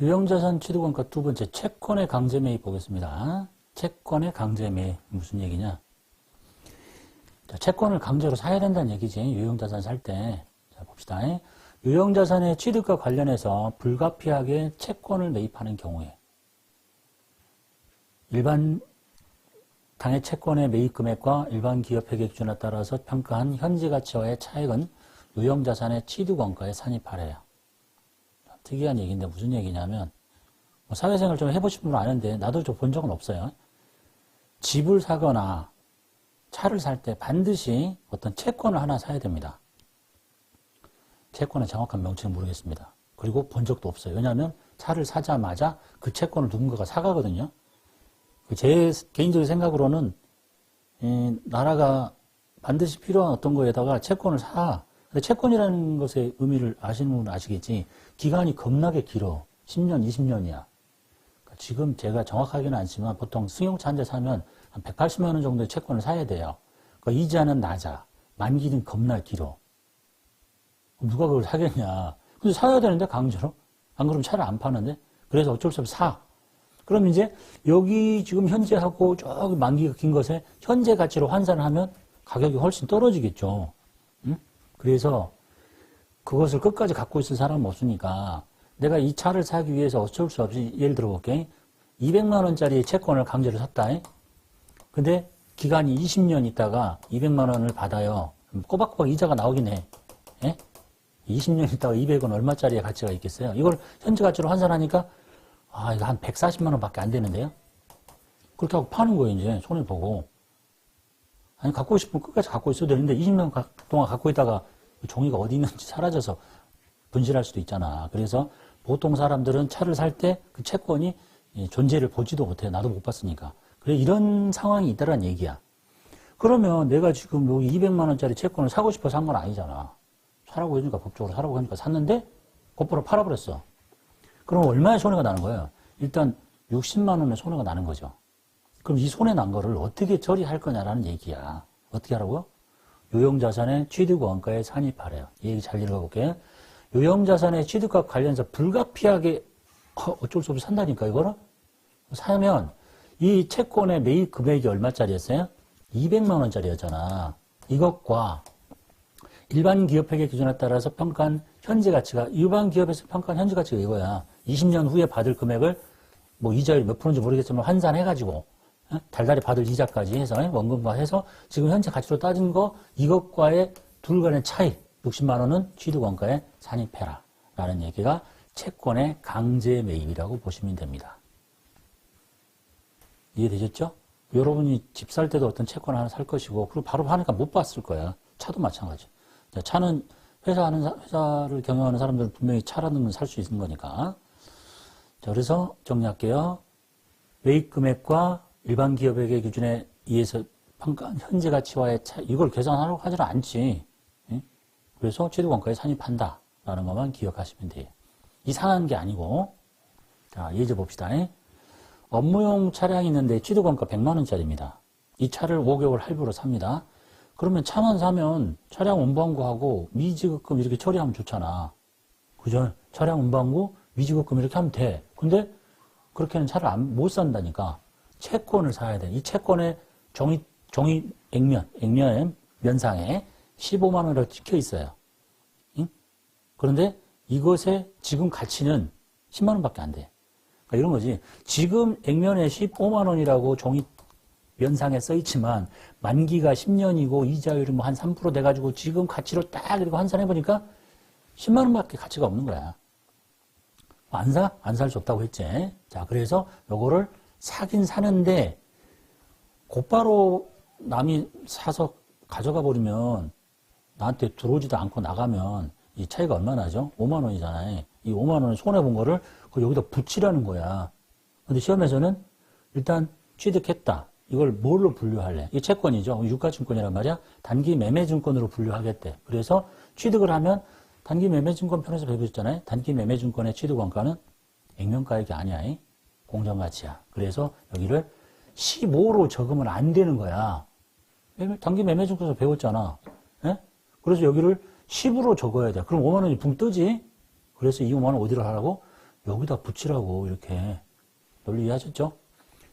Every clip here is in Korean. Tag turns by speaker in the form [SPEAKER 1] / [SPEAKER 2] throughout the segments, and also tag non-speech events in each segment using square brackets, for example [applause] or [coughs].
[SPEAKER 1] 유형자산 취득원가 두 번째 채권의 강제 매입 보겠습니다. 채권의 강제 매입 무슨 얘기냐? 자, 채권을 강제로 사야 된다는 얘기지. 유형자산 살 때. 자, 봅시다. 유형자산의 취득과 관련해서 불가피하게 채권을 매입하는 경우에 일반 당해 채권의 매입 금액과 일반 기업 회계 기준에 따라서 평가한 현지 가치와의 차액은 유형자산의 취득원가에 산입하래요. 특이한 얘기인데 무슨 얘기냐면 뭐 사회생활 좀 해보신 분은 아는데 나도 좀 본 적은 없어요. 집을 사거나 차를 살 때 반드시 어떤 채권을 하나 사야 됩니다. 채권의 정확한 명칭은 모르겠습니다. 그리고 본 적도 없어요. 왜냐하면 차를 사자마자 그 채권을 누군가가 사가거든요. 제 개인적인 생각으로는 이 나라가 반드시 필요한 어떤 거에다가 채권을 사. 채권이라는 것의 의미를 아시는 분은 아시겠지. 기간이 겁나게 길어. 10년, 20년이야. 지금 제가 정확하게는 않지만 보통 승용차 한 대 사면 한 180만 원 정도의 채권을 사야 돼요. 그 이자는 낮아. 만기는 겁나 길어. 누가 그걸 사겠냐. 근데 사야 되는데 강제로? 안 그러면 차를 안 파는데? 그래서 어쩔 수 없이 사. 그럼 이제 여기 지금 현재하고 저기 만기가 긴 것에 현재 가치로 환산을 하면 가격이 훨씬 떨어지겠죠. 응? 그래서 그것을 끝까지 갖고 있을 사람은 없으니까 내가 이 차를 사기 위해서 어쩔 수 없이 예를 들어 볼게. 200만 원짜리 채권을 강제로 샀다. 근데 기간이 20년 있다가 200만 원을 받아요. 꼬박꼬박 이자가 나오긴 해. 예? 20년 있다가 200원 얼마짜리의 가치가 있겠어요? 이걸 현재 가치로 환산하니까 아, 이거 한 140만 원밖에 안 되는데요? 그렇게 하고 파는 거예요, 이제. 손해 보고. 아니, 갖고 싶으면 끝까지 갖고 있어도 되는데 20년 동안 갖고 있다가 종이가 어디 있는지 사라져서 분실할 수도 있잖아. 그래서 보통 사람들은 차를 살 때 그 채권이 존재를 보지도 못해. 나도 못 봤으니까. 그래, 이런 상황이 있다란 얘기야. 그러면 내가 지금 여기 200만 원짜리 채권을 사고 싶어 산 건 아니잖아. 사라고 해주니까 법적으로 사라고 하니까 샀는데 곧바로 팔아버렸어. 그럼 얼마의 손해가 나는 거예요? 일단 60만 원의 손해가 나는 거죠. 그럼 이 손해 난 거를 어떻게 처리할 거냐라는 얘기야. 어떻게 하라고요? 유형자산의 취득 원가에 산입하래요. 이 얘기 잘 읽어볼게요. 유형자산의 취득과 관련해서 불가피하게 어, 어쩔 수 없이 산다니까 이거를 사면 이 채권의 매입 금액이 얼마짜리였어요? 200만 원짜리였잖아. 이것과 일반 기업 회계 기준에 따라서 평가한 현재 가치가 일반 기업에서 평가한 현재 가치가 이거야. 20년 후에 받을 금액을 뭐 이자율 몇 프로인지 모르겠지만 환산해가지고 어? 달달이 받을 이자까지 해서 원금과 해서 지금 현재 가치로 따진 거 이것과의 둘 간의 차이 60만 원은 취득 원가에 산입해라 라는 얘기가 채권의 강제 매입이라고 보시면 됩니다. 이해되셨죠? 여러분이 집 살 때도 어떤 채권 하나 살 것이고 그리고 바로 하니까 못 봤을 거야. 차도 마찬가지. 차는 회사 하는 회사를 경영하는 사람들은 분명히 차라는 건 살 수 있는 거니까. 자, 그래서 정리할게요. 매입 금액과 일반 기업에게 기준에 의해서 평가 현재 가치와의 차 이걸 계산하려고 하지는 않지. 예? 그래서 취득원가에 산입한다 라는 것만 기억하시면 돼요. 이상한 게 아니고 자 예제 봅시다. 예? 업무용 차량이 있는데 취득 원가 100만 원짜리입니다. 이 차를 5개월 할부로 삽니다. 그러면 차만 사면 차량 운반구하고 미지급금 이렇게 처리하면 좋잖아. 그죠? 차량 운반구, 미지급금 이렇게 하면 돼. 근데 그렇게는 차를 안, 못 산다니까. 채권을 사야 돼. 이 채권에 종이, 종이 액면, 액면에, 면상에 15만 원이라고 찍혀 있어요. 응? 그런데 이것의 지금 가치는 10만 원밖에 안 돼. 그러니까 이런 거지. 지금 액면에 15만 원이라고 종이 면상에 써 있지만 만기가 10년이고 이자율이 뭐 한 3% 돼가지고 지금 가치로 딱 이렇게 환산해 보니까 10만 원밖에 가치가 없는 거야. 안 사? 안 살 수 없다고 했지. 자, 그래서 요거를 사긴 사는데 곧바로 남이 사서 가져가 버리면 나한테 들어오지도 않고 나가면 이 차이가 얼마나 나죠? 5만 원이잖아요. 이 5만 원을 손해 본 거를 그 여기다 붙이라는 거야. 근데 시험에서는 일단 취득했다. 이걸 뭘로 분류할래? 이 채권이죠. 유가증권이란 말이야. 단기 매매증권으로 분류하겠대. 그래서 취득을 하면 단기 매매증권 편에서 배우셨잖아요. 단기 매매증권의 취득원가는 액면가액이 아니야. 공정가치야. 그래서 여기를 15로 적으면 안 되는 거야. 단기 매매증권에서 배웠잖아. 예? 그래서 여기를 10으로 적어야 돼. 그럼 5만 원이 붕 뜨지? 그래서 이 5만 원 어디로 하라고? 여기다 붙이라고 이렇게 논리 이해하셨죠?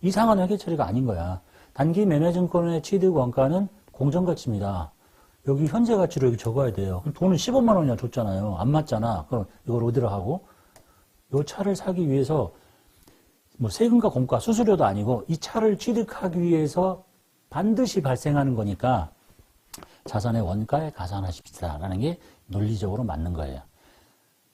[SPEAKER 1] 이상한 회계 처리가 아닌 거야. 단기 매매 증권의 취득 원가는 공정 가치입니다. 여기 현재 가치로 여기 적어야 돼요. 돈은 15만 원이나 줬잖아요. 안 맞잖아. 그럼 이걸 어디로 하고? 이 차를 사기 위해서 뭐 세금과 공과 수수료도 아니고 이 차를 취득하기 위해서 반드시 발생하는 거니까 자산의 원가에 가산하십시다라는 게 논리적으로 맞는 거예요.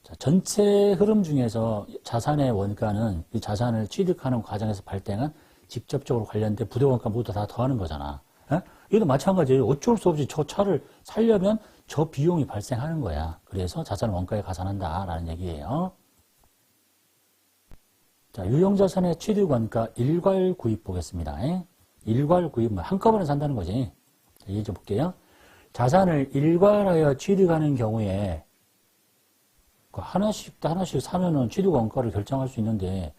[SPEAKER 1] 자, 전체 흐름 중에서 자산의 원가는 이 자산을 취득하는 과정에서 발생한 직접적으로 관련된 부대원가 모두 다 더하는 거잖아. 예? 이것도 마찬가지예요. 어쩔 수 없이 저 차를 살려면 저 비용이 발생하는 거야. 그래서 자산 원가에 가산한다라는 얘기예요. 자, 유형자산의 취득원가 일괄 구입 보겠습니다. 예? 일괄 구입, 뭐 한꺼번에 산다는 거지. 자, 이해해 줘 볼게요. 자산을 일괄하여 취득하는 경우에 그 하나씩 하나씩 사면은 취득원가를 결정할 수 있는데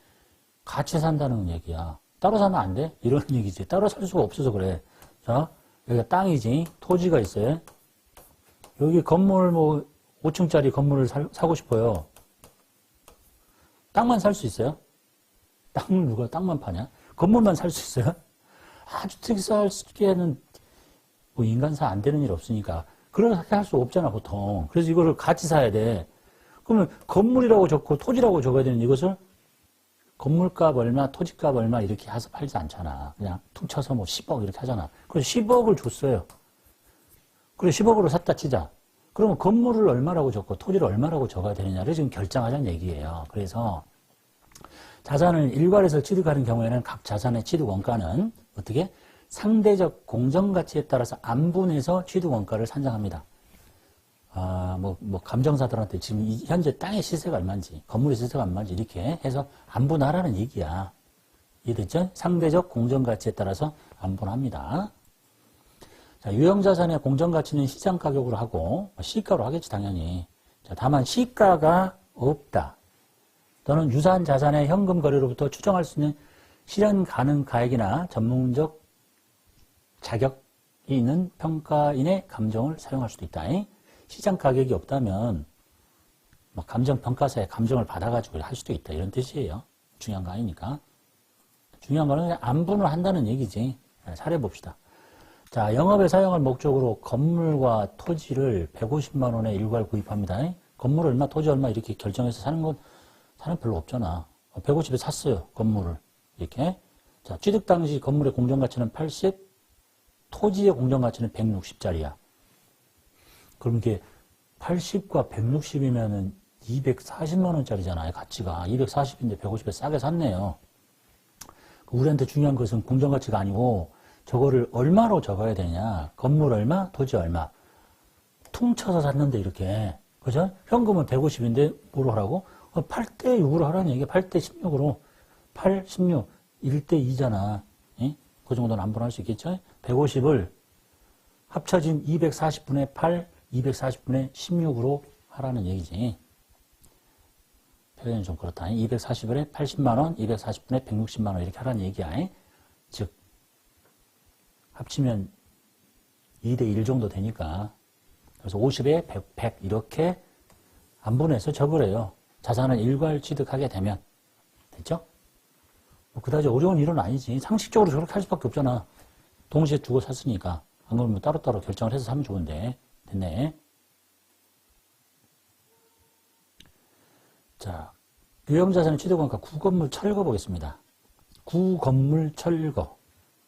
[SPEAKER 1] 같이 산다는 얘기야. 따로 사면 안 돼? 이런 [laughs] 얘기지. 따로 살 수가 없어서 그래. 자, 여기가 땅이지. 토지가 있어요. 여기 건물 뭐 5층짜리 건물을 살- 사고 싶어요. 땅만 살 수 있어요? 땅을 누가 땅만 파냐? 건물만 살 수 있어요? 아주 특수하게는 뭐 인간사 안 되는 일 없으니까 그렇게 할 수 없잖아 보통. 그래서 이거를 같이 사야 돼. 그러면 건물이라고 적고 토지라고 적어야 되는 이것을 건물값 얼마, 토지값 얼마 이렇게 해서 팔지 않잖아. 그냥 퉁쳐서 뭐 10억 이렇게 하잖아. 그래서 10억을 줬어요. 그래 10억으로 샀다 치자. 그러면 건물을 얼마라고 적고 토지를 얼마라고 적어야 되느냐를 지금 결정하자는 얘기예요. 그래서 자산을 일괄해서 취득하는 경우에는 각 자산의 취득 원가는 어떻게 상대적 공정 가치에 따라서 안분해서 취득 원가를 산정합니다. 아, 뭐, 뭐, 감정사들한테 지금 이 현재 땅의 시세가 얼마인지, 건물의 시세가 얼마인지 이렇게 해서 안분하라는 얘기야. 이해됐죠? 상대적 공정가치에 따라서 안분합니다. 자, 유형자산의 공정가치는 시장가격으로 하고, 뭐 시가로 하겠지, 당연히. 자, 다만 시가가 없다. 또는 유사한 자산의 현금 거래로부터 추정할 수 있는 실현 가능 가액이나 전문적 자격이 있는 평가인의 감정을 사용할 수도 있다. 시장 가격이 없다면 뭐 감정 평가사의 감정을 받아가지고 할 수도 있다 이런 뜻이에요. 중요한 거 아니니까. 중요한 거는 안분을 한다는 얘기지. 사례 봅시다. 자, 영업에 사용할 목적으로 건물과 토지를 150만 원에 일괄 구입합니다. 건물 얼마, 토지 얼마 이렇게 결정해서 사는 건 사람 별로 없잖아. 150에 샀어요, 건물을. 이렇게. 자, 취득 당시 건물의 공정가치는 80, 토지의 공정가치는 160짜리야. 그럼 이게 80과 160이면은 240만 원짜리잖아요, 가치가. 240인데 150에 싸게 샀네요. 우리한테 중요한 것은 공정가치가 아니고 저거를 얼마로 적어야 되냐. 건물 얼마, 토지 얼마. 퉁쳐서 샀는데 이렇게. 그죠? 현금은 150인데 뭐로 하라고? 8대 6으로 하라는 얘기야. 8대 16으로. 8, 16. 1대 2잖아. 그 정도는 안분할 수 있겠죠? 150을 합쳐진 240분의 8, 240분의 16으로 하라는 얘기지. 표현이 좀 그렇다. 240분에 80만원, 240분에 160만원 이렇게 하라는 얘기야. 즉, 합치면 2대1 정도 되니까. 그래서 50에 100, 100 이렇게 안분해서 적으래요. 자산을 일괄 취득하게 되면. 됐죠? 뭐 그다지 어려운 일은 아니지. 상식적으로 저렇게 할 수밖에 없잖아. 동시에 두고 샀으니까. 안 그러면 따로따로 결정을 해서 사면 좋은데. 됐네. 자, 유형자산 취득원가 구건물 철거 보겠습니다. 구건물 철거.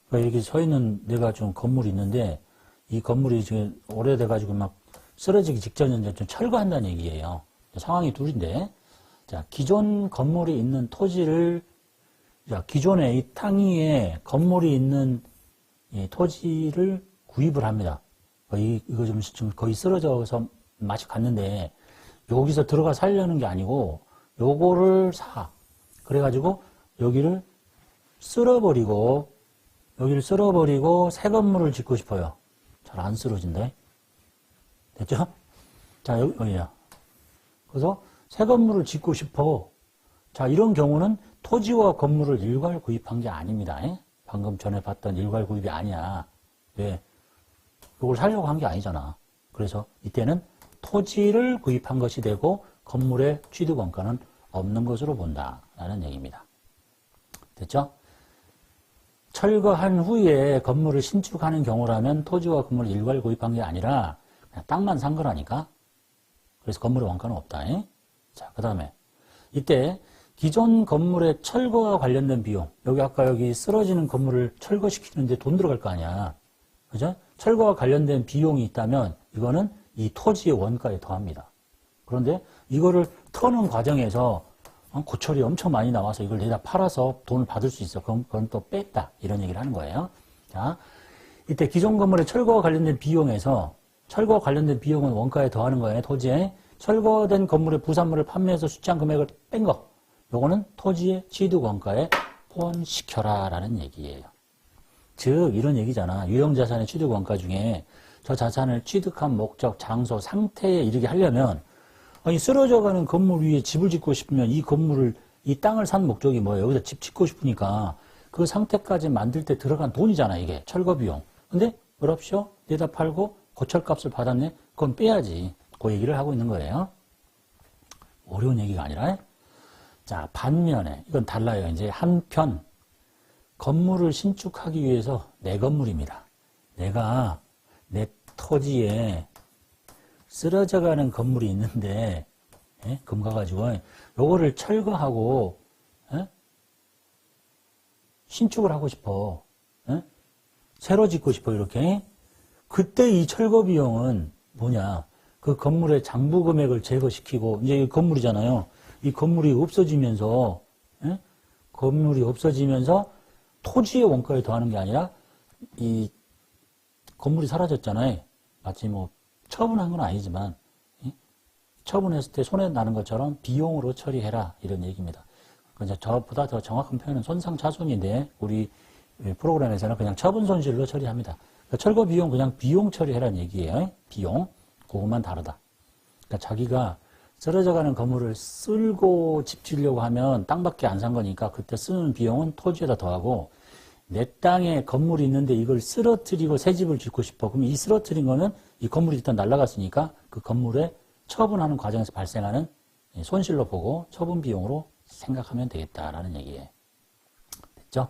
[SPEAKER 1] 그러니까 여기 서 있는 내가 좀 건물이 있는데 이 건물이 지금 오래돼가지고 막 쓰러지기 직전인데 좀 철거한다는 얘기예요. 상황이 둘인데. 자, 기존 건물이 있는 토지를 자, 기존에 이땅 위에 건물이 있는 이 토지를 구입을 합니다. 거의, 이거 좀, 좀 거의 쓰러져서 맛이 갔는데, 여기서 들어가 살려는 게 아니고, 요거를 사. 그래가지고, 여기를 쓸어버리고, 여기를 쓸어버리고, 새 건물을 짓고 싶어요. 잘 안 쓰러진다. 됐죠? 자, 여기, 여기야. 그래서 새 건물을 짓고 싶어. 자, 이런 경우는 토지와 건물을 일괄 구입한 게 아닙니다. 에? 방금 전에 봤던 일괄 구입이 아니야. 왜? 이걸 살려고 한 게 아니잖아. 그래서 이때는 토지를 구입한 것이 되고 건물의 취득 원가는 없는 것으로 본다라는 얘기입니다. 됐죠? 철거한 후에 건물을 신축하는 경우라면 토지와 건물을 일괄 구입한 게 아니라 그냥 땅만 산 거라니까. 그래서 건물의 원가는 없다. 잉? 자, 그 다음에 이때 기존 건물의 철거와 관련된 비용 여기 아까 여기 쓰러지는 건물을 철거시키는데 돈 들어갈 거 아니야. 그죠? 철거와 관련된 비용이 있다면 이거는 이 토지의 원가에 더합니다. 그런데 이거를 터는 과정에서 어, 고철이 엄청 많이 나와서 이걸 내다 팔아서 돈을 받을 수 있어. 그럼 그건 또 뺐다. 이런 얘기를 하는 거예요. 자, 이때 기존 건물의 철거와 관련된 비용에서 철거와 관련된 비용은 원가에 더하는 거예요. 토지에 철거된 건물의 부산물을 판매해서 수취한 금액을 뺀 거. 요거는 토지의 취득 원가에 포함시켜라 라는 얘기예요. 즉 이런 얘기잖아. 유형자산의 취득 원가 중에 저 자산을 취득한 목적, 장소, 상태에 이르게 하려면 아니 쓰러져가는 건물 위에 집을 짓고 싶으면 이 건물을 이 땅을 산 목적이 뭐예요? 여기다 집 짓고 싶으니까 그 상태까지 만들 때 들어간 돈이잖아 이게 철거 비용. 근데 어렵쇼? 내다 팔고 고철값을 받았네? 그건 빼야지. 그 얘기를 하고 있는 거예요. 어려운 얘기가 아니라 자 반면에 이건 달라요. 이제 한편 건물을 신축하기 위해서 내 건물입니다. 내가 내 토지에 쓰러져가는 건물이 있는데 예? 금 가 가지고 요거를 철거하고 예? 신축을 하고 싶어. 예? 새로 짓고 싶어 이렇게. 그때 이 철거 비용은 뭐냐? 그 건물의 장부 금액을 제거시키고 이제 이 건물이잖아요. 이 건물이 없어지면서 예? 건물이 없어지면서 토지의 원가에 더하는 게 아니라 이 건물이 사라졌잖아요. 마치 뭐 처분한 건 아니지만 예? 처분했을 때 손해 나는 것처럼 비용으로 처리해라 이런 얘기입니다. 그러니까 저보다 더 정확한 표현은 손상차손인데 우리 프로그램에서는 그냥 처분 손실로 처리합니다. 그러니까 철거 비용 그냥 비용 처리해라는 얘기예요. 비용 그것만 다르다. 그러니까 자기가 쓰러져가는 건물을 쓸고 집 지으려고 하면 땅밖에 안 산 거니까 그때 쓰는 비용은 토지에다 더하고 내 땅에 건물이 있는데 이걸 쓰러뜨리고 새 집을 짓고 싶어. 그럼 이 쓰러뜨린 거는 이 건물이 일단 날아갔으니까 그 건물에 처분하는 과정에서 발생하는 손실로 보고 처분 비용으로 생각하면 되겠다라는 얘기예요. 됐죠?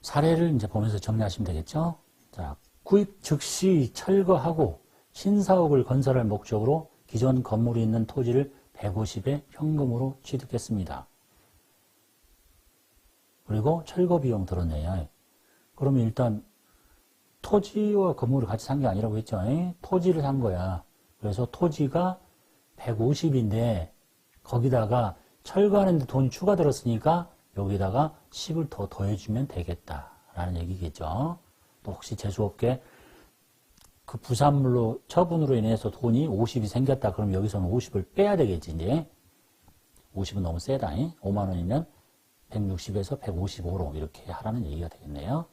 [SPEAKER 1] 사례를 이제 보면서 정리하시면 되겠죠? 자, 구입 즉시 철거하고 신사옥을 건설할 목적으로 기존 건물이 있는 토지를 150에 현금으로 취득했습니다. 그리고 철거 비용 들었네요. 그러면 일단 토지와 건물을 같이 산 게 아니라고 했죠. 토지를 산 거야. 그래서 토지가 150인데 거기다가 철거하는데 돈이 추가 들었으니까 여기다가 10을 더 더해주면 되겠다라는 얘기겠죠. 또 혹시 제조업계 그 부산물로 처분으로 인해서 돈이 50이 생겼다 그럼 여기서는 50을 빼야 되겠지 이제 50은 너무 세다 5만 원이면 160에서 155로 이렇게 하라는 얘기가 되겠네요.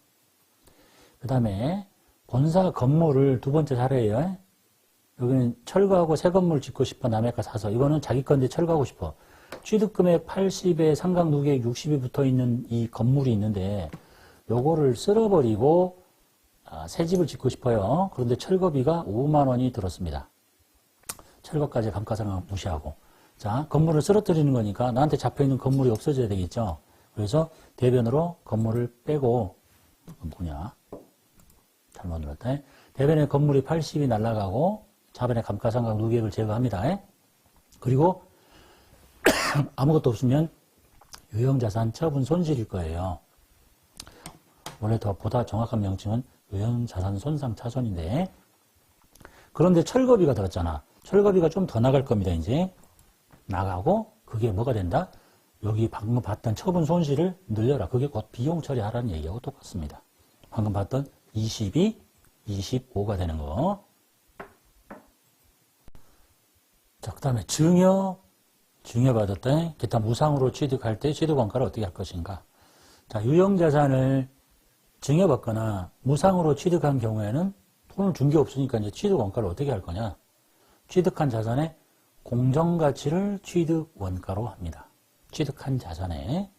[SPEAKER 1] 그 다음에 본사 건물을 두 번째 사례예요. 여기는 철거하고 새 건물 짓고 싶어 남의 거 사서 이거는 자기 건데 철거하고 싶어. 취득금액 80에 상각 누계액 60이 붙어 있는 이 건물이 있는데 요거를 쓸어버리고 아, 새 집을 짓고 싶어요. 그런데 철거비가 5만 원이 들었습니다. 철거까지 감가상각 무시하고. 자, 건물을 쓰러뜨리는 거니까 나한테 잡혀있는 건물이 없어져야 되겠죠. 그래서 대변으로 건물을 빼고 뭐냐 잘못 눌렀다. 대변에 건물이 80이 날아가고 자변의 감가상각 누계액을 제거합니다. 그리고 [coughs] 아무것도 없으면 유형자산 처분 손실일 거예요. 원래 더 보다 정확한 명칭은 유형자산 손상 차손인데 그런데 철거비가 들었잖아. 철거비가 좀 더 나갈 겁니다. 이제 나가고 그게 뭐가 된다? 여기 방금 봤던 처분 손실을 늘려라. 그게 곧 비용 처리하라는 얘기하고 똑같습니다. 방금 봤던 22, 25가 되는 거. 자, 그 다음에 증여, 증여받았다. 기타 무상으로 취득할 때 취득원가를 어떻게 할 것인가. 자, 유형자산을 증여받거나 무상으로 취득한 경우에는 돈을 준 게 없으니까 이제 취득 원가를 어떻게 할 거냐. 취득한 자산의 공정 가치를 취득 원가로 합니다. 취득한 자산에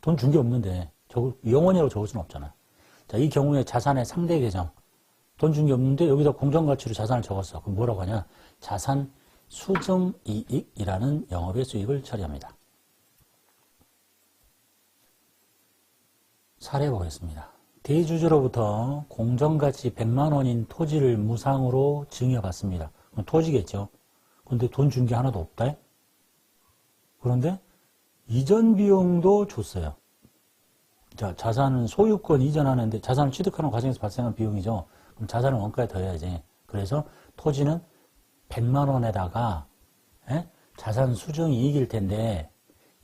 [SPEAKER 1] 돈 준 게 없는데 적 영원이라고 적을 수는 없잖아. 자, 이 경우에 자산의 상대 계정 돈 준 게 없는데 여기다 공정 가치로 자산을 적었어. 그럼 뭐라고 하냐? 자산 수정이익이라는 영업의 수익을 처리합니다. 사례 보겠습니다. 대주주로부터 공정가치 100만 원인 토지를 무상으로 증여받습니다. 그럼 토지겠죠. 근데 돈 준 게 하나도 없다. 그런데 이전 비용도 줬어요. 자, 자산은 소유권 이전하는데 자산을 취득하는 과정에서 발생한 비용이죠. 그럼 자산을 원가에 더해야지. 그래서 토지는 100만 원에다가 예? 자산 수정 이익일 텐데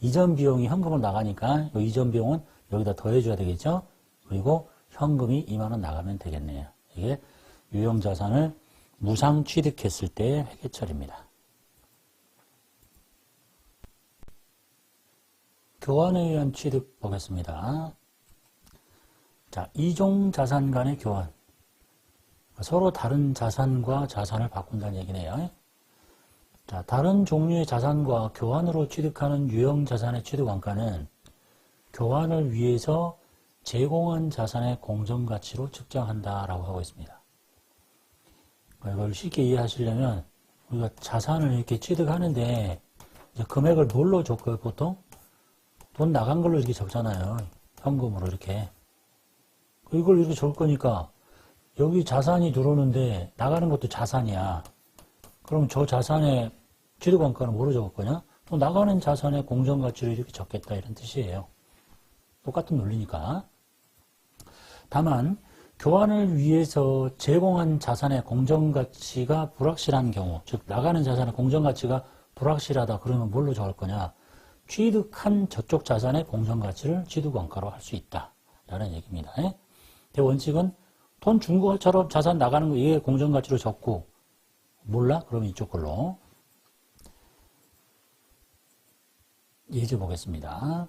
[SPEAKER 1] 이전 비용이 현금으로 나가니까 이 이전 비용은 여기다 더해줘야 되겠죠. 그리고 현금이 2만 원 나가면 되겠네요. 이게 유형자산을 무상 취득했을 때의 회계처리입니다. 교환에 의한 취득 보겠습니다. 자, 이종 자산 간의 교환. 서로 다른 자산과 자산을 바꾼다는 얘기네요. 자, 다른 종류의 자산과 교환으로 취득하는 유형 자산의 취득 원가는 교환을 위해서 제공한 자산의 공정가치로 측정한다라고 하고 있습니다. 이걸 쉽게 이해하시려면 우리가 자산을 이렇게 취득하는데 금액을 뭘로 줬고요, 보통? 돈 나간 걸로 이렇게 적잖아요. 현금으로 이렇게. 이걸 이렇게 줄 거니까 여기 자산이 들어오는데 나가는 것도 자산이야. 그럼 저 자산의 취득원가는 뭐로 적을 거냐? 또 나가는 자산의 공정가치를 이렇게 적겠다 이런 뜻이에요. 똑같은 논리니까. 다만 교환을 위해서 제공한 자산의 공정가치가 불확실한 경우, 즉 나가는 자산의 공정가치가 불확실하다 그러면 뭘로 적을 거냐? 취득한 저쪽 자산의 공정가치를 취득원가로 할 수 있다 라는 얘기입니다. 대 원칙은 돈 준 것처럼 자산 나가는 거 이게 공정가치로 적고 몰라? 그러면 이쪽 걸로 예제 보겠습니다.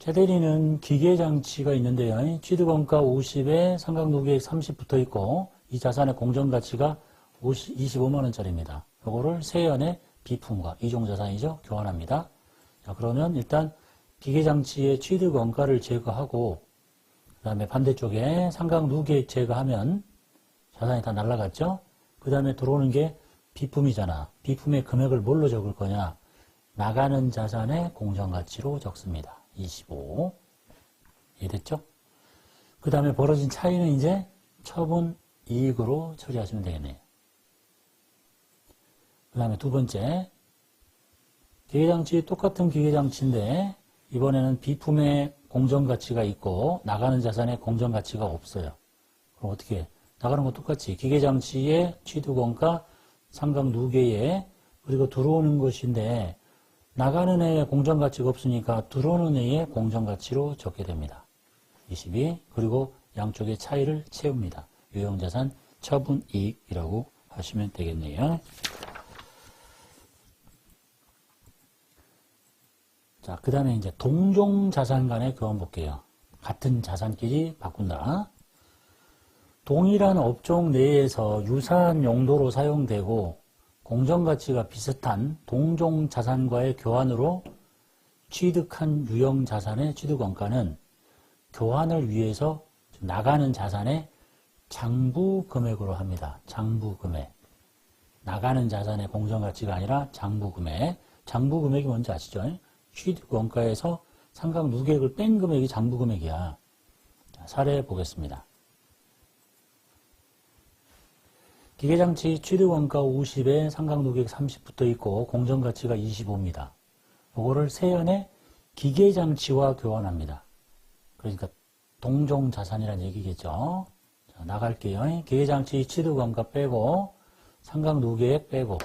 [SPEAKER 1] 최대리는 기계장치가 있는데요. 취득원가 50에 상각노기액 30 붙어 있고 이 자산의 공정가치가 50, 25만원짜리입니다. 요거를 세연의 비품과 이종자산이죠. 교환합니다. 자, 그러면 일단 기계장치의 취득원가를 제거하고 그 다음에 반대쪽에 상각누계액 제거하면 자산이 다 날라갔죠. 그 다음에 들어오는 게 비품이잖아. 비품의 금액을 뭘로 적을 거냐? 나가는 자산의 공정가치로 적습니다. 25. 이해됐죠? 그 다음에 벌어진 차이는 이제 처분 이익으로 처리하시면 되겠네요. 그 다음에 두 번째, 기계장치 똑같은 기계장치인데 이번에는 비품의 공정가치가 있고 나가는 자산의 공정가치가 없어요. 그럼 어떻게 해? 나가는 건 똑같이 기계장치의 취득원가 상각 누계에 그리고 들어오는 것인데 나가는 애의 공정가치가 없으니까 들어오는 애의 공정가치로 적게 됩니다. 22 그리고 양쪽의 차이를 채웁니다. 유형자산 처분이익이라고 하시면 되겠네요. 자, 그 다음에 이제 동종 자산 간의 교환 볼게요. 같은 자산끼리 바꾼다. 동일한 업종 내에서 유사한 용도로 사용되고 공정가치가 비슷한 동종 자산과의 교환으로 취득한 유형 자산의 취득원가는 교환을 위해서 나가는 자산의 장부 금액으로 합니다. 장부 금액. 나가는 자산의 공정가치가 아니라 장부 금액. 장부 금액이 뭔지 아시죠? 취득 원가에서 상각 누계액을 뺀 금액이 장부 금액이야. 사례 보겠습니다. 기계장치 취득원가 50에 상각 누계액 30 붙어 있고 공정가치가 25입니다. 이거를 세연의 기계장치와 교환합니다. 그러니까 동종 자산이라는 얘기겠죠. 자, 나갈게요. 기계장치 취득원가 빼고 상각 누계액 빼고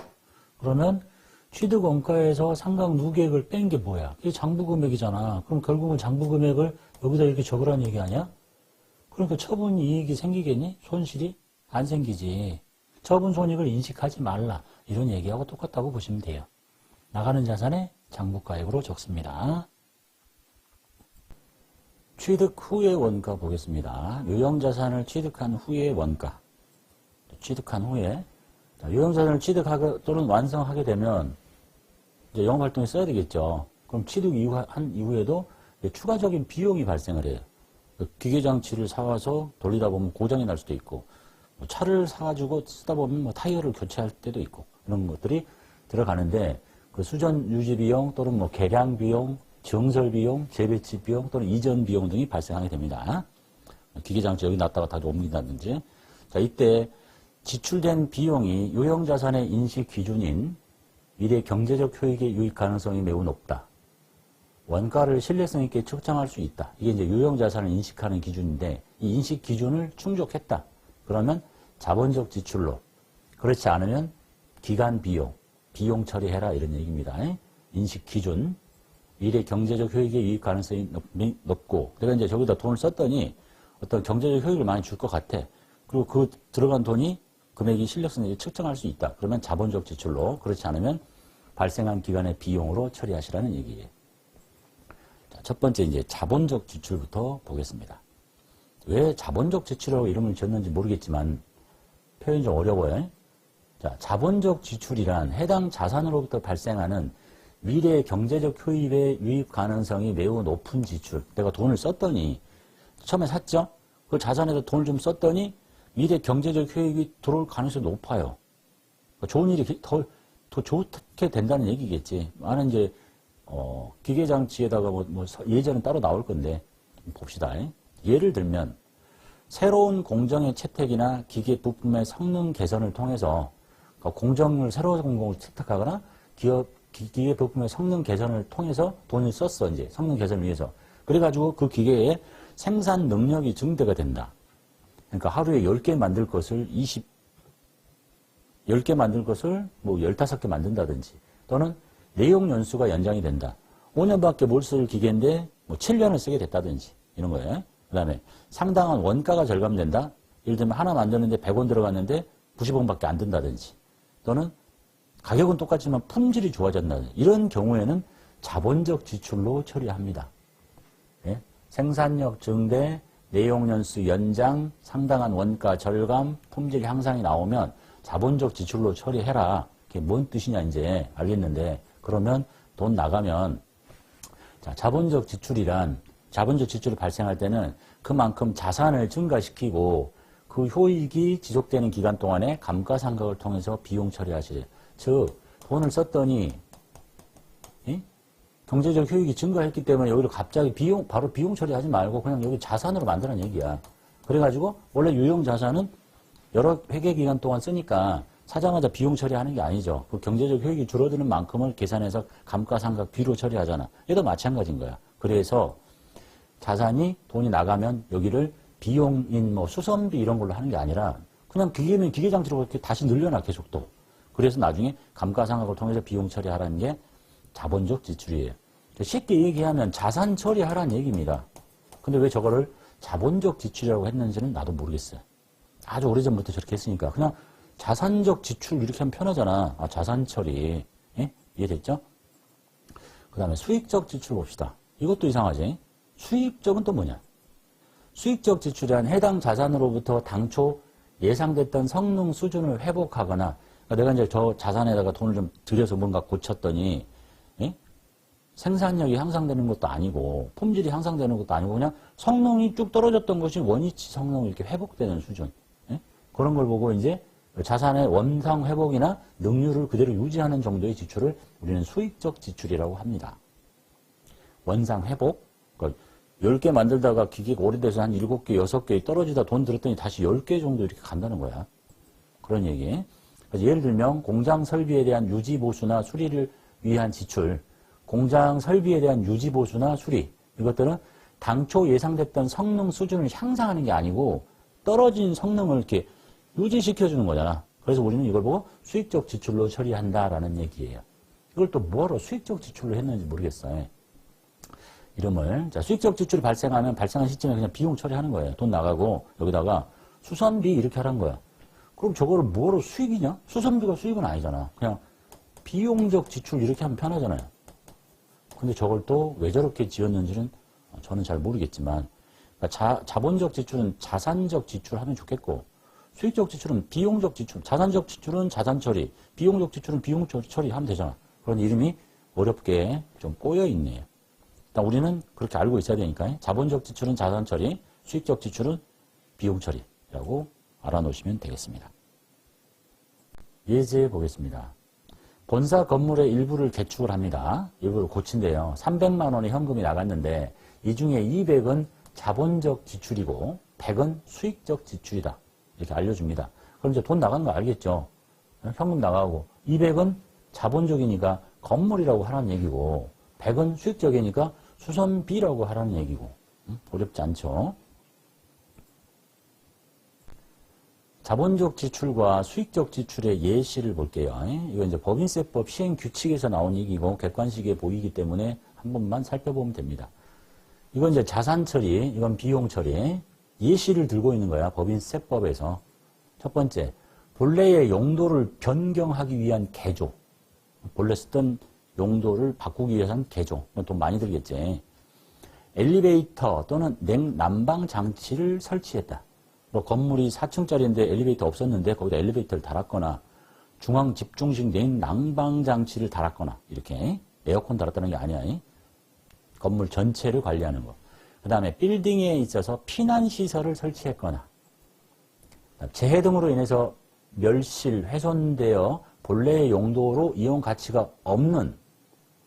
[SPEAKER 1] 그러면 취득 원가에서 상각 누계액을 뺀 게 뭐야? 이게 장부 금액이잖아. 그럼 결국은 장부 금액을 여기다 이렇게 적으라는 얘기 아니야? 그러니까 처분 이익이 생기겠니? 손실이 안 생기지. 처분 손익을 인식하지 말라. 이런 얘기하고 똑같다고 보시면 돼요. 나가는 자산에 장부가액으로 적습니다. 취득 후의 원가 보겠습니다. 유형자산을 취득한 후의 원가. 취득한 후에 유형자산을 취득하고 또는 완성하게 되면 이제 영업활동에 써야 되겠죠. 그럼 취득 이후, 한 이후에도 추가적인 비용이 발생을 해요. 그 기계장치를 사와서 돌리다 보면 고장이 날 수도 있고, 뭐 차를 사가지고 쓰다 보면 뭐 타이어를 교체할 때도 있고, 이런 것들이 들어가는데 그 수전 유지 비용 또는 뭐 개량 비용, 증설 비용, 재배치 비용 또는 이전 비용 등이 발생하게 됩니다. 기계 장치 여기 놨다가 다시 옮긴다든지. 자, 이때 지출된 비용이 유형 자산의 인식 기준인 미래 경제적 효익의 유익 가능성이 매우 높다. 원가를 신뢰성 있게 측정할 수 있다. 이게 이제 유형 자산을 인식하는 기준인데 이 인식 기준을 충족했다. 그러면 자본적 지출로 그렇지 않으면 기간 비용, 비용 처리해라 이런 얘기입니다. 인식 기준, 미래 경제적 효익의 유익 가능성이 높- 높고 내가 이제 저기다 돈을 썼더니 어떤 경제적 효익을 많이 줄 것 같아. 그리고 그 들어간 돈이 금액이 있게 측정할 수 있다. 그러면 자본적 지출로 그렇지 않으면 발생한 기간의 비용으로 처리하시라는 얘기예요. 자, 첫 번째 이제 자본적 지출부터 보겠습니다. 왜 자본적 지출이라고 이름을 지었는지 모르겠지만 표현이 좀 어려워요. 자, 자본적 지출이란 해당 자산으로부터 발생하는 미래 경제적 효입의 유입 가능성이 매우 높은 지출. 내가 돈을 썼더니 처음에 샀죠? 그 자산에다 돈을 좀 썼더니 미래 경제적 효익이 들어올 가능성이 높아요. 그러니까 좋은 일이 더, 더 좋게 된다는 얘기겠지. 많은 이제, 어, 기계장치에다가 뭐, 뭐, 서- 예제는 따로 나올 건데, 봅시다. 예를 들면, 새로운 공정의 채택이나 기계 부품의 성능 개선을 통해서 그러니까 공정을 새로운 공정을 채택하거나 기업 기- 기계 부품의 성능 개선을 통해서 돈을 썼어 이제 성능 개선을 위해서 그래가지고 그 기계의 생산 능력이 증대가 된다. 그러니까 하루에 10개 만들 것을 20 10개 만들 것을 뭐 15개 만든다든지 또는 내용 연수가 연장이 된다. 5년밖에 못 쓸 기계인데 뭐 7년을 쓰게 됐다든지 이런 거예요. 그 다음에 상당한 원가가 절감된다. 예를 들면 하나 만드는데 100원 들어갔는데 90원밖에 안 든다든지 또는 가격은 똑같지만 품질이 좋아졌다든지 이런 경우에는 자본적 지출로 처리합니다. 예? 생산력 증대, 내용 연수 연장, 상당한 원가 절감, 품질 향상이 나오면 자본적 지출로 처리해라. 그게 뭔 뜻이냐 이제 알겠는데 그러면 돈 나가면 자, 자본적 지출이란 자본적 지출이 발생할 때는 그만큼 자산을 증가시키고 그 효익이 지속되는 기간 동안에 감가상각을 통해서 비용 처리하시래요. 즉 돈을 썼더니 이? 경제적 효익이 증가했기 때문에 여기를 갑자기 비용 바로 비용 처리하지 말고 그냥 여기 자산으로 만드는 얘기야. 그래가지고 원래 유형 자산은 여러 회계 기간 동안 쓰니까 사자마자 비용 처리하는 게 아니죠. 그 경제적 효익이 줄어드는 만큼을 계산해서 감가상각 비로 처리하잖아. 얘도 마찬가지인 거야. 그래서 자산이 돈이 나가면 여기를 비용인 뭐 수선비 이런 걸로 하는 게 아니라 그냥 기계는 기계 장치로 이렇게 다시 늘려놔 계속 또. 그래서 나중에 감가상각을 통해서 비용 처리하라는 게 자본적 지출이에요. 쉽게 얘기하면 자산 처리하라는 얘기입니다. 근데 왜 저거를 자본적 지출이라고 했는지는 나도 모르겠어요. 아주 오래전부터 저렇게 했으니까 그냥 자산적 지출 이렇게 하면 편하잖아. 아, 자산 처리. 예? 이해됐죠? 그 다음에 수익적 지출 봅시다. 이것도 이상하지? 수익적은 또 뭐냐? 수익적 지출이란 해당 자산으로부터 당초 예상됐던 성능 수준을 회복하거나 그러니까 내가 이제 저 자산에다가 돈을 좀 들여서 뭔가 고쳤더니 예? 생산력이 향상되는 것도 아니고 품질이 향상되는 것도 아니고 그냥 성능이 쭉 떨어졌던 것이 원위치 성능이 이렇게 회복되는 수준 예? 그런 걸 보고 이제 자산의 원상 회복이나 능률을 그대로 유지하는 정도의 지출을 우리는 수익적 지출이라고 합니다. 원상 회복 그러니까 10개 만들다가 기계가 오래돼서 한 7개, 6개 떨어지다 돈 들었더니 다시 10개 정도 이렇게 간다는 거야. 그런 얘기. 그래서 예를 들면 공장 설비에 대한 유지 보수나 수리를 위한 지출, 공장 설비에 대한 유지 보수나 수리 이것들은 당초 예상됐던 성능 수준을 향상하는 게 아니고 떨어진 성능을 이렇게 유지시켜 주는 거잖아. 그래서 우리는 이걸 보고 수익적 지출로 처리한다라는 얘기예요. 이걸 또 뭐로 수익적 지출로 했는지 모르겠어요. 이름을 자 수익적 지출이 발생하면 발생한 시점에 그냥 비용 처리하는 거예요. 돈 나가고 여기다가 수선비 이렇게 하라는 거야. 그럼 저거를 뭐로 수익이냐? 수선비가 수익은 아니잖아. 그냥 비용적 지출 이렇게 하면 편하잖아요. 근데 저걸 또 왜 저렇게 지었는지는 저는 잘 모르겠지만 그러니까 자, 자본적 지출은 자산적 지출하면 좋겠고 수익적 지출은 비용적 지출, 자산적 지출은 자산 처리, 비용적 지출은 비용 처리 하면 되잖아. 그런 이름이 어렵게 좀 꼬여 있네요. 우리는 그렇게 알고 있어야 되니까 자본적 지출은 자산 처리, 수익적 지출은 비용 처리라고 알아놓으시면 되겠습니다. 예제 보겠습니다. 본사 건물의 일부를 개축을 합니다. 일부를 고친대요. 300만 원의 현금이 나갔는데 이 중에 200은 자본적 지출이고 100은 수익적 지출이다. 이렇게 알려줍니다. 그럼 이제 돈 나가는 거 알겠죠? 현금 나가고 200은 자본적이니까 건물이라고 하라는 얘기고 100은 수익적이니까 수선비라고 하라는 얘기고 음, 어렵지 않죠? 자본적 지출과 수익적 지출의 예시를 볼게요. 이거 이제 법인세법 시행 규칙에서 나온 얘기고 객관식에 보이기 때문에 한 번만 살펴보면 됩니다. 이건 이제 자산 처리, 이건 비용 처리. 예시를 들고 있는 거야. 법인세법에서. 첫 번째, 본래의 용도를 변경하기 위한 개조. 본래 쓰던 용도를 바꾸기 위해서는 개조. 돈 많이 들겠지. 엘리베이터 또는 냉난방 장치를 설치했다. 뭐 건물이 4층짜리인데 엘리베이터 없었는데 거기다 엘리베이터를 달았거나 중앙 집중식 냉난방 장치를 달았거나 이렇게 에어컨 달았다는 게 아니야. 건물 전체를 관리하는 거. 그 다음에 빌딩에 있어서 피난시설을 설치했거나 재해 등으로 인해서 멸실, 훼손되어 본래의 용도로 이용 가치가 없는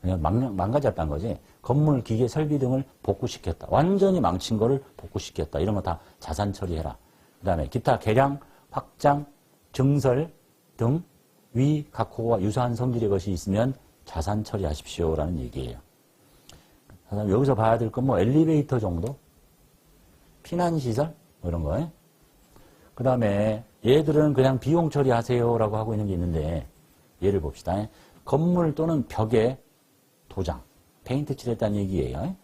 [SPEAKER 1] 그냥 망, 망가졌다는 거지. 건물, 기계, 설비 등을 복구시켰다. 완전히 망친 거를 복구시켰다. 이런 거 다 자산 처리해라. 그 다음에 기타 개량, 확장, 증설 등 위 각호와 유사한 성질의 것이 있으면 자산 처리하십시오라는 얘기예요. 그다음 여기서 봐야 될 건 뭐 엘리베이터 정도, 피난시설 뭐 이런 거. 그 다음에 얘들은 그냥 비용 처리하세요라고 하고 있는 게 있는데 예를 봅시다. 건물 또는 벽에 도장, 페인트 칠했다는 얘기예요.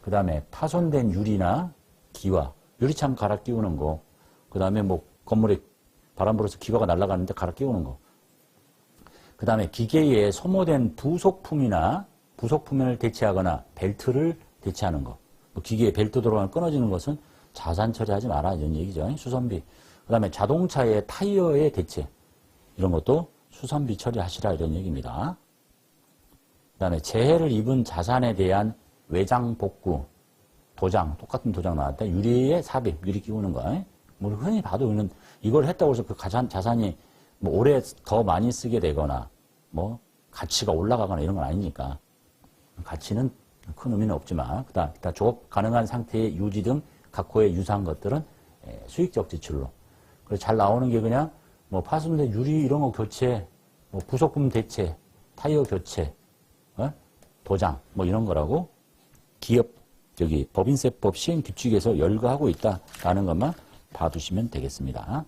[SPEAKER 1] 그 다음에 파손된 유리나 기와, 유리창 갈아 끼우는 거, 그 다음에 뭐 건물에 바람 불어서 기와가 날아가는데 갈아 끼우는 거, 그 다음에 기계에 소모된 부속품이나 부속품을 대체하거나 벨트를 대체하는 거, 뭐 기계에 벨트 들어가면 끊어지는 것은 자산 처리하지 마라 이런 얘기죠. 수선비. 그 다음에 자동차의 타이어의 대체 이런 것도 수선비 처리하시라 이런 얘기입니다. 그 다음에 재해를 입은 자산에 대한 외장 복구, 도장, 똑같은 도장 나왔다. 유리에 삽입, 유리 끼우는 거. 뭐 흔히 봐도 있는 이걸 했다고 해서 그 자산, 자산이 뭐 오래 더 많이 쓰게 되거나 뭐 가치가 올라가거나 이런 건 아니니까. 가치는 큰 의미는 없지만 그다음 기타 조업 가능한 상태의 유지 등 각호에 유사한 것들은 예, 수익적 지출로. 그래서 잘 나오는 게 그냥 뭐 파손된 유리 이런 거 교체, 뭐 부속품 대체, 타이어 교체, 어? 도장 뭐 이런 거라고 기업 저기 법인세법 시행 규칙에서 열거하고 있다라는 것만 봐두시면 되겠습니다.